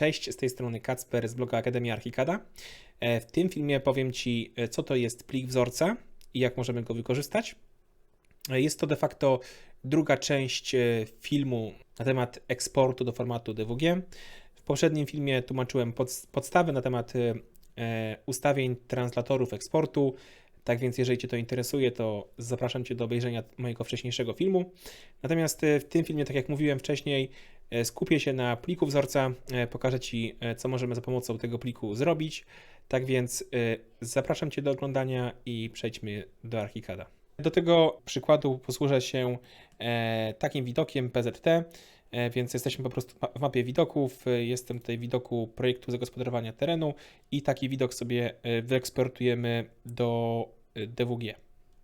Cześć, z tej strony Kacper z bloga Akademia Archikada. E, W tym filmie powiem Ci, e, co to jest plik wzorca i jak możemy go wykorzystać. E, Jest to de facto druga część filmu na temat eksportu do formatu DWG. W poprzednim filmie tłumaczyłem pod, podstawy na temat ustawień translatorów eksportu. Tak więc, jeżeli Cię to interesuje, to zapraszam Cię do obejrzenia mojego wcześniejszego filmu. Natomiast e, w tym filmie, tak jak mówiłem wcześniej, e, skupię się na pliku wzorca, e, pokażę Ci, co możemy za pomocą tego pliku zrobić. Tak więc zapraszam Cię do oglądania i przejdźmy do Archicada. Do tego przykładu posłużę się takim widokiem PZT, więc jesteśmy po prostu w mapie widoków. Jestem tutaj w widoku projektu zagospodarowania terenu i taki widok sobie wyeksportujemy do DWG.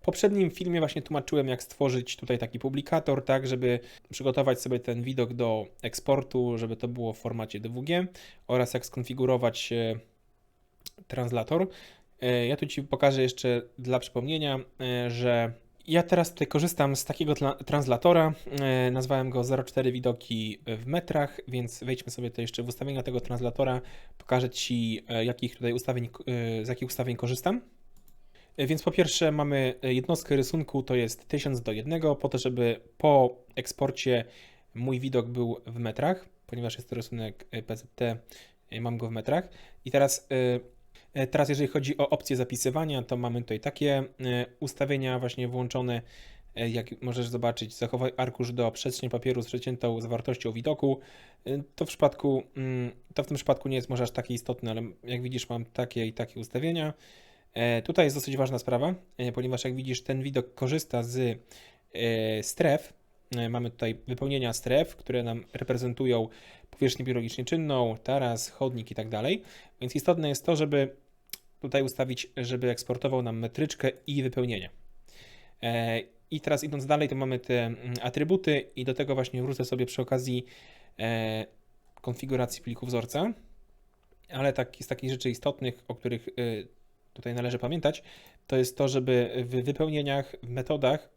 W poprzednim filmie właśnie tłumaczyłem, jak stworzyć tutaj taki publikator, tak, żeby przygotować sobie ten widok do eksportu, żeby to było w formacie DWG oraz jak skonfigurować e, translator. E, Ja tu Ci pokażę jeszcze dla przypomnienia, e, że ja teraz tutaj korzystam z takiego translatora. Nazwałem go 04 widoki w metrach, więc wejdźmy sobie tutaj jeszcze w ustawienia tego translatora. Pokażę Ci, jakich tutaj ustawień, z jakich ustawień korzystam. E, Więc po pierwsze mamy e, jednostkę rysunku, to jest 1000 do 1, po to, żeby po eksporcie mój widok był w metrach, ponieważ jest to rysunek e, PZT, mam go w metrach. I teraz, teraz jeżeli chodzi o opcję zapisywania, to mamy tutaj takie ustawienia właśnie włączone, jak możesz zobaczyć, zachowaj arkusz do przestrzeń papieru z przeciętą zawartością widoku. To w przypadku, mm, to w tym przypadku nie jest może aż takie istotne, ale jak widzisz mam takie i takie ustawienia. E, Tutaj jest dosyć ważna sprawa, e, ponieważ jak widzisz, ten widok korzysta z e, stref. Mamy tutaj wypełnienia stref, które nam reprezentują powierzchnię biologicznie czynną, taras, chodnik i tak dalej. Więc istotne jest to, żeby tutaj ustawić, żeby eksportował nam metryczkę i wypełnienie. I teraz idąc dalej, to mamy te mm, atrybuty i do tego właśnie wrócę sobie przy okazji konfiguracji pliku wzorca. Ale tak, z takich rzeczy istotnych, o których y, tutaj należy pamiętać, to jest to, żeby w wypełnieniach, w metodach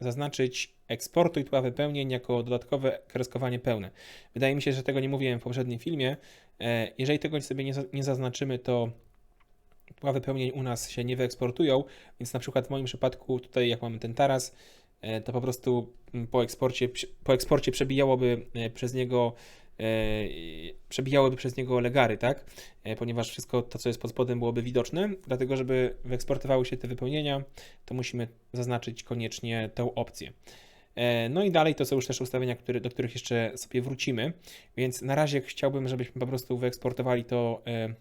zaznaczyć eksportuj tła wypełnień jako dodatkowe kreskowanie pełne. Wydaje mi się, że tego nie mówiłem w poprzednim filmie. E, Jeżeli tego sobie nie, za- nie zaznaczymy, to tła wypełnień u nas się nie wyeksportują, więc na przykład w moim przypadku tutaj jak mamy ten taras, e, to po prostu po eksporcie, po eksporcie przebijałoby e, przez niego przebijałyby przez niego legary, tak? E, Ponieważ wszystko to, co jest pod spodem, byłoby widoczne. Dlatego, żeby wyeksportowały się te wypełnienia, to musimy zaznaczyć koniecznie tę opcję. E, No i dalej to są już też ustawienia, które, do których jeszcze sobie wrócimy. Więc na razie chciałbym, żebyśmy po prostu wyeksportowali to e,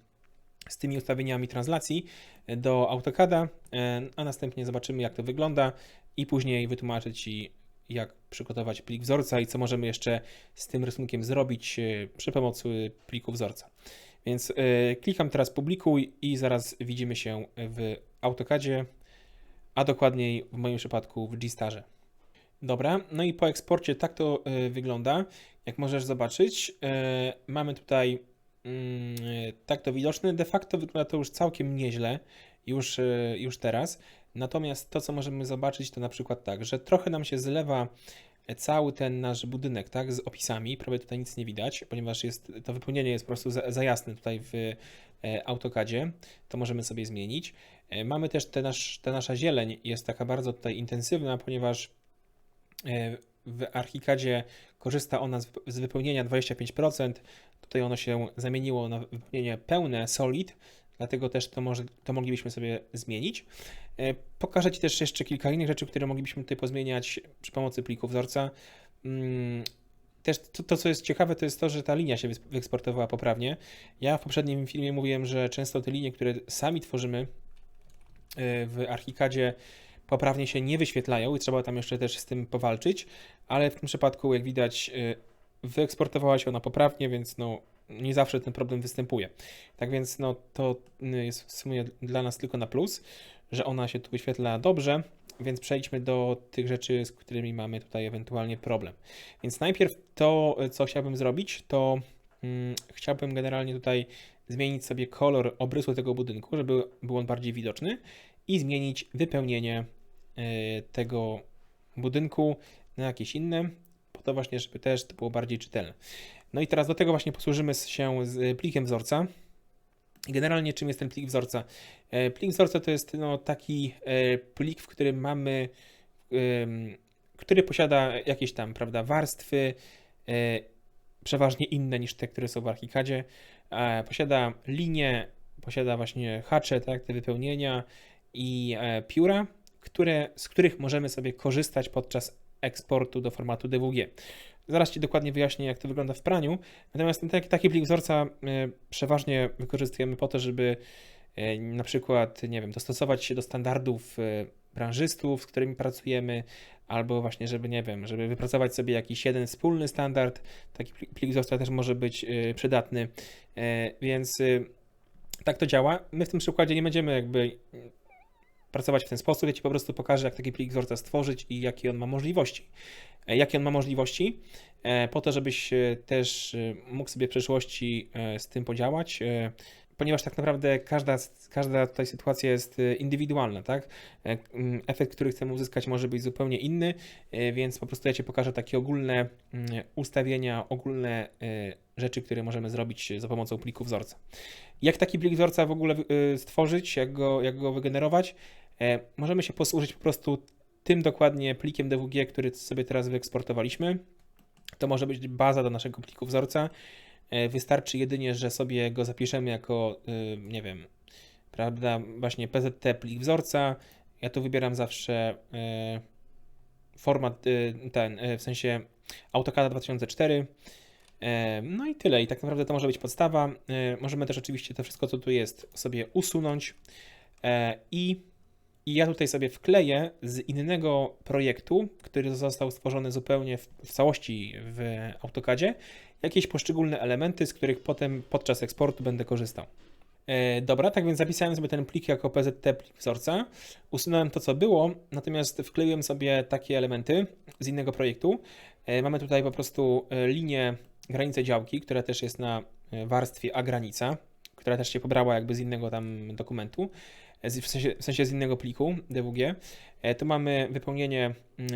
z tymi ustawieniami translacji e, do AutoCADa, e, a następnie zobaczymy, jak to wygląda i później wytłumaczę Ci, jak przygotować plik wzorca i co możemy jeszcze z tym rysunkiem zrobić e, przy pomocy pliku wzorca. Więc e, klikam teraz publikuj i zaraz widzimy się w AutoCADzie, a dokładniej w moim przypadku w G-Starze. Dobra, no i po eksporcie tak to e, wygląda. Jak możesz zobaczyć, mamy tutaj mm, tak to widoczne. De facto wygląda to już całkiem nieźle, już, już teraz. Natomiast to, co możemy zobaczyć, to na przykład tak, że trochę nam się zlewa cały ten nasz budynek, tak, z opisami. Prawie tutaj nic nie widać, ponieważ jest, to wypełnienie jest po prostu za, za jasne tutaj w e, AutoCADzie. To możemy sobie zmienić. E, Mamy też te nasz, ta nasza zieleń jest taka bardzo tutaj intensywna, ponieważ e, w Archicadzie korzysta ona z, z wypełnienia 25%. Tutaj ono się zamieniło na wypełnienie pełne, solid, dlatego też to, może, to moglibyśmy sobie zmienić. E, Pokażę Ci też jeszcze kilka innych rzeczy, które moglibyśmy tutaj pozmieniać przy pomocy pliku wzorca. Mm, Też to, to, co jest ciekawe, to jest to, że ta linia się wyeksportowała poprawnie. Ja w poprzednim filmie mówiłem, że często te linie, które sami tworzymy e, w Archicadzie, poprawnie się nie wyświetlają i trzeba tam jeszcze też z tym powalczyć, ale w tym przypadku, jak widać, y, wyeksportowała się ona poprawnie, więc no, nie zawsze ten problem występuje. Tak więc no, to y, jest w sumie dla nas tylko na plus, że ona się tu wyświetla dobrze, więc przejdźmy do tych rzeczy, z którymi mamy tutaj ewentualnie problem. Więc najpierw to, y, co chciałbym zrobić, to mm, chciałbym generalnie tutaj zmienić sobie kolor obrysu tego budynku, żeby był on bardziej widoczny i zmienić wypełnienie e, tego budynku na jakieś inne, to właśnie, żeby też to było bardziej czytelne. No i teraz do tego właśnie posłużymy się z plikiem wzorca. Generalnie czym jest ten plik wzorca? E, Plik wzorca to jest no, taki e, plik, w którym mamy, który posiada jakieś tam, prawda, warstwy, e, przeważnie inne niż te, które są w Archicadzie. E, Posiada linie, posiada właśnie hacze, tak, te wypełnienia i e, pióra, które, z których możemy sobie korzystać podczas eksportu do formatu DWG. Zaraz Ci dokładnie wyjaśnię, jak to wygląda w praniu. Natomiast taki, taki plik wzorca e, przeważnie wykorzystujemy po to, żeby e, na przykład, nie wiem, dostosować się do standardów e, branżystów, z którymi pracujemy, albo właśnie, żeby, nie wiem, żeby wypracować sobie jakiś jeden wspólny standard. Taki plik- wzorca też może być przydatny, więc tak to działa. My w tym przykładzie nie będziemy jakby pracować w ten sposób. Ja Ci po prostu pokażę, jak taki plik wzorca stworzyć i jakie on ma możliwości. E, Jakie on ma możliwości, e, po to, żebyś e, też mógł sobie w przyszłości z tym podziałać, ponieważ tak naprawdę każda, każda tutaj sytuacja jest e, indywidualna, tak? E, Efekt, który chcemy uzyskać, może być zupełnie inny, e, więc po prostu ja Ci pokażę takie ogólne ustawienia, ogólne e, rzeczy, które możemy zrobić za pomocą pliku wzorca. Jak taki plik wzorca w ogóle y, stworzyć, jak go, jak go wygenerować? Możemy się posłużyć po prostu tym dokładnie plikiem DWG, który sobie teraz wyeksportowaliśmy. To może być baza do naszego pliku wzorca. E, Wystarczy jedynie, że sobie go zapiszemy jako, y, nie wiem, prawda, właśnie PZT plik wzorca. Ja tu wybieram zawsze e, format y, ten, w sensie AutoCAD 2004. E, No i tyle. I tak naprawdę to może być podstawa. E, Możemy też oczywiście to wszystko, co tu jest, sobie usunąć. I, I ja tutaj sobie wkleję z innego projektu, który został stworzony zupełnie w, w całości w AutoCADzie, jakieś poszczególne elementy, z których potem podczas eksportu będę korzystał. E, Dobra, tak więc zapisałem sobie ten plik jako PZT plik wzorca. Usunąłem to, co było, natomiast wkleiłem sobie takie elementy z innego projektu. E, Mamy tutaj po prostu e, linię granicę działki, która też jest na warstwie A granica, która też się pobrała jakby z innego tam dokumentu, w sensie, w sensie z innego pliku DWG. Tu mamy wypełnienie mm,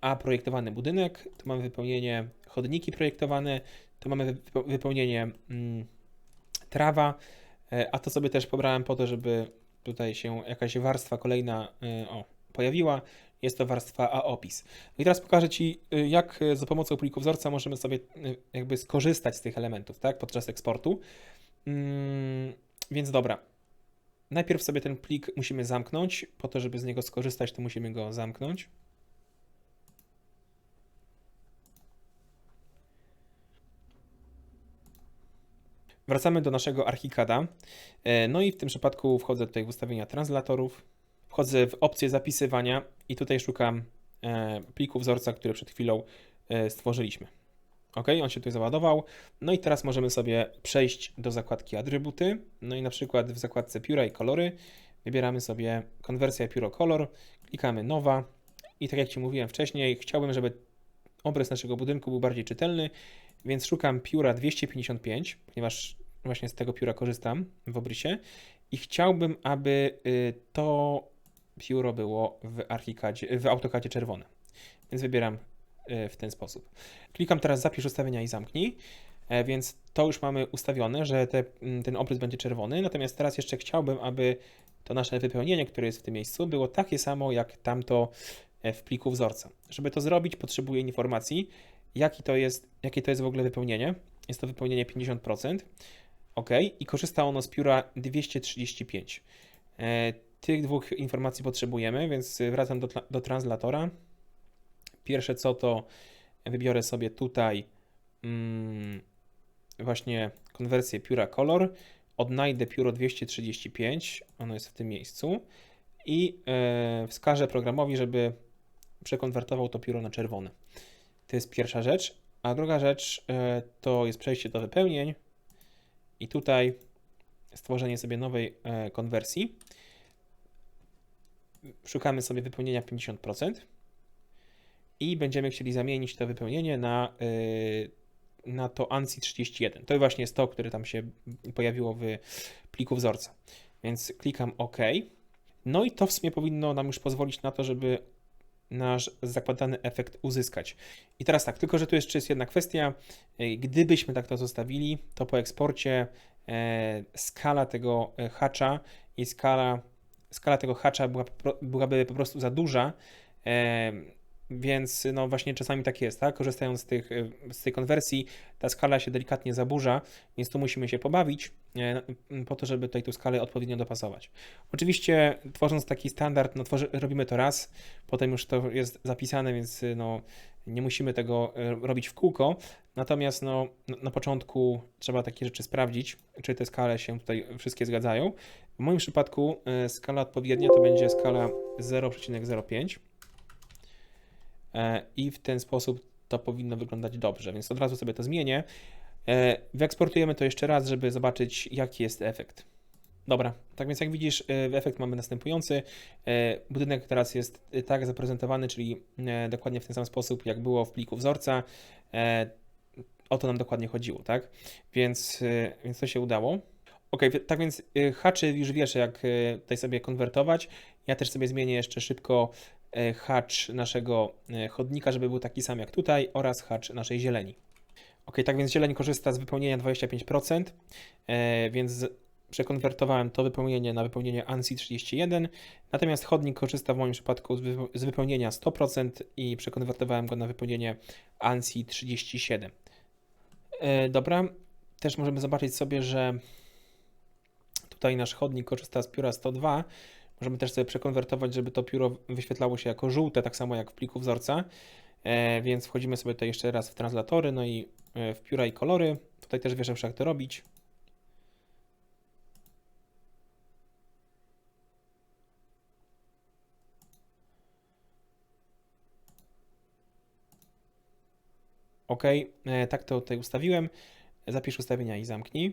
A projektowany budynek, tu mamy wypełnienie chodniki projektowane, tu mamy wype- wypełnienie mm, trawa, e, a to sobie też pobrałem po to, żeby tutaj się jakaś warstwa kolejna e, o, pojawiła. Jest to warstwa A opis. No I teraz pokażę Ci, y, jak za pomocą pliku wzorca możemy sobie jakby skorzystać z tych elementów, tak, podczas eksportu. Mm, więc dobra. Najpierw sobie ten plik musimy zamknąć. Po to, żeby z niego skorzystać, to musimy go zamknąć. Wracamy do naszego Archicada. E, No i w tym przypadku wchodzę tutaj w ustawienia translatorów. Wchodzę w opcję zapisywania i tutaj szukam e, pliku wzorca, który przed chwilą e, stworzyliśmy. Ok, on się tutaj załadował. No i teraz możemy sobie przejść do zakładki atrybuty. No i na przykład w zakładce pióra i kolory wybieramy sobie konwersja pióro kolor, klikamy nowa i tak jak Ci mówiłem wcześniej, chciałbym, żeby obraz naszego budynku był bardziej czytelny, więc szukam pióra 255, ponieważ właśnie z tego pióra korzystam w obrysie i chciałbym, aby y, to pióro było w Archicadzie, w czerwone. Więc wybieram y, w ten sposób. Klikam teraz zapisz ustawienia i zamknij. E, Więc to już mamy ustawione, że te, m, ten obrys będzie czerwony. Natomiast teraz jeszcze chciałbym, aby to nasze wypełnienie, które jest w tym miejscu, było takie samo jak tamto e, w pliku wzorca. Żeby to zrobić, potrzebuję informacji, jaki to jest, jakie to jest w ogóle wypełnienie. Jest to wypełnienie 50%. OK, i korzysta ono z pióra 235. E, tych dwóch informacji potrzebujemy, więc wracam do, do translatora. Pierwsze co to wybiorę sobie tutaj mm, właśnie konwersję pióra kolor. Odnajdę pióro 235, ono jest w tym miejscu i e, wskażę programowi, żeby przekonwertował to pióro na czerwone. To jest pierwsza rzecz. A druga rzecz e, to jest przejście do wypełnień i tutaj stworzenie sobie nowej e, konwersji. Szukamy sobie wypełnienia 50% i będziemy chcieli zamienić to wypełnienie na, y, na to ANSI 31. To właśnie jest to, które tam się pojawiło w pliku wzorca. Więc klikam OK. No i to w sumie powinno nam już pozwolić na to, żeby nasz zakładany efekt uzyskać. I teraz tak, tylko że tu jeszcze jest jedna kwestia. E, Gdybyśmy tak to zostawili, to po eksporcie e, skala tego e, hatcha i skala, skala tego po- byłaby po prostu za duża. E, więc no właśnie czasami tak jest, tak? Korzystając z, tych, e, z tej konwersji, ta skala się delikatnie zaburza, więc tu musimy się pobawić e, po to, żeby tutaj tu skalę odpowiednio dopasować. Oczywiście tworząc taki standard, no tworzy, robimy to raz, potem już to jest zapisane, więc no nie musimy tego y, robić w kółko. Natomiast no, na- początku trzeba takie rzeczy sprawdzić, czy te skale się tutaj wszystkie zgadzają. W moim przypadku y, skala odpowiednia to będzie skala 0,05 E, i w ten sposób to powinno wyglądać dobrze, więc od razu sobie to zmienię. E, Wyeksportujemy to jeszcze raz, żeby zobaczyć jaki jest efekt. Dobra, tak więc jak widzisz, e, efekt mamy następujący. E, Budynek teraz jest e, tak zaprezentowany, czyli e, dokładnie w ten sam sposób, jak było w pliku wzorca. E, O to nam dokładnie chodziło, tak? Więc, e, więc to się udało. Ok, tak więc e, haczy już wiesz, jak e, tutaj sobie konwertować. Ja też sobie zmienię jeszcze szybko e, hacz naszego e, chodnika, żeby był taki sam jak tutaj oraz hacz naszej zieleni. Ok, tak więc zieleń korzysta z wypełnienia 25%, e, więc przekonwertowałem to wypełnienie na wypełnienie ANSI 31, natomiast chodnik korzysta w moim przypadku z, wype- z wypełnienia 100% i przekonwertowałem go na wypełnienie ANSI 37. E, dobra, też możemy zobaczyć sobie, że tutaj nasz chodnik korzysta z pióra 102. Możemy też sobie przekonwertować, żeby to pióro wyświetlało się jako żółte, tak samo jak w pliku wzorca. E, więc wchodzimy sobie tutaj jeszcze raz w translatory, no i e, w pióra i kolory. Tutaj też wiesz, jak to robić. OK, e, tak to tutaj ustawiłem. Zapisz ustawienia i zamknij.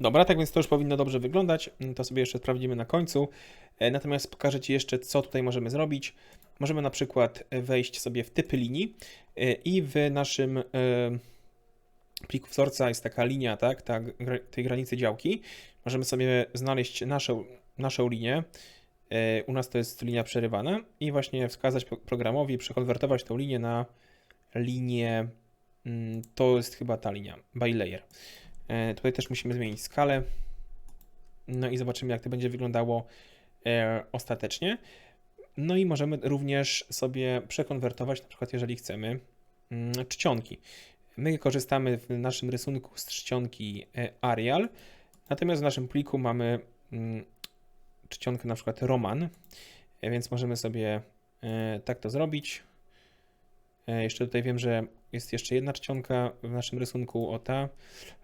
Dobra, tak więc to już powinno dobrze wyglądać. Mm, To sobie jeszcze sprawdzimy na końcu. E, Natomiast pokażę Ci jeszcze, co tutaj możemy zrobić. Możemy na przykład e, wejść sobie w typy linii e, i w naszym pliku wzorca jest taka linia, tak, ta, tej granicy działki. Możemy sobie znaleźć naszą, naszą linię. U nas to jest linia przerywana i właśnie wskazać pro- programowi, przekonwertować tą linię na linię, mm, to jest chyba ta linia, by layer. E, Tutaj też musimy zmienić skalę. No i zobaczymy, jak to będzie wyglądało e, ostatecznie. No i możemy również sobie przekonwertować, na przykład jeżeli chcemy, mm, czcionki. My korzystamy w naszym rysunku z czcionki e, Arial, natomiast w naszym pliku mamy mm, czcionkę na przykład Roman, więc możemy sobie tak to zrobić. E, Jeszcze tutaj wiem, że jest jeszcze jedna czcionka w naszym rysunku, o ta,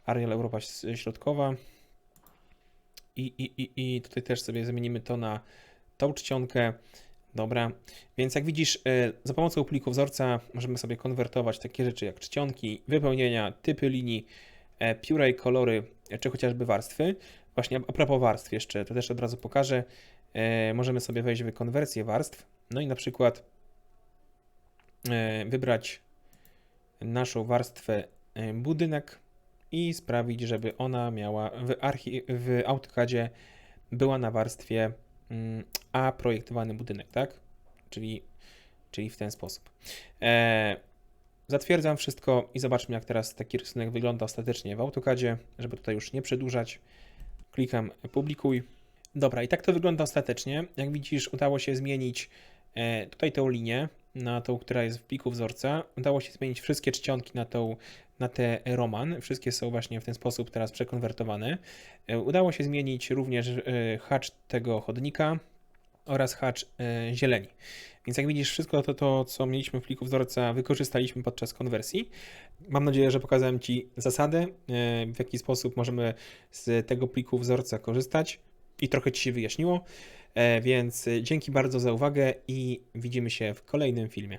Arial Europa Środkowa. I, i, i, I tutaj też sobie zamienimy to na tą czcionkę. Dobra, więc jak widzisz, e, za pomocą pliku wzorca możemy sobie konwertować takie rzeczy jak czcionki, wypełnienia, typy linii, e, pióra i kolory, czy chociażby warstwy. Właśnie a propos warstw jeszcze, to też od razu pokażę. Możemy sobie wejść w konwersję warstw, no i na przykład wybrać naszą warstwę e, budynek i sprawić, żeby ona miała w, archi- w AutoCADzie była na warstwie mm, A projektowany budynek, tak? Czyli, czyli w ten sposób. E, zatwierdzam wszystko i zobaczmy, jak teraz taki rysunek wygląda ostatecznie w AutoCADzie, żeby tutaj już nie przedłużać. Klikam publikuj. Dobra, i tak to wygląda ostatecznie. Jak widzisz, udało się zmienić e, tutaj tą linię na tą, która jest w pliku wzorca. Udało się zmienić wszystkie czcionki na tą na te Roman. Wszystkie są właśnie w ten sposób teraz przekonwertowane. E, Udało się zmienić również e, hacz tego chodnika oraz hacz e, zieleni. Więc jak widzisz, wszystko to, to, co mieliśmy w pliku wzorca, wykorzystaliśmy podczas konwersji. Mam nadzieję, że pokazałem Ci zasady, w jaki sposób możemy z tego pliku wzorca korzystać i trochę Ci się wyjaśniło. E, Więc e, dzięki bardzo za uwagę i widzimy się w kolejnym filmie.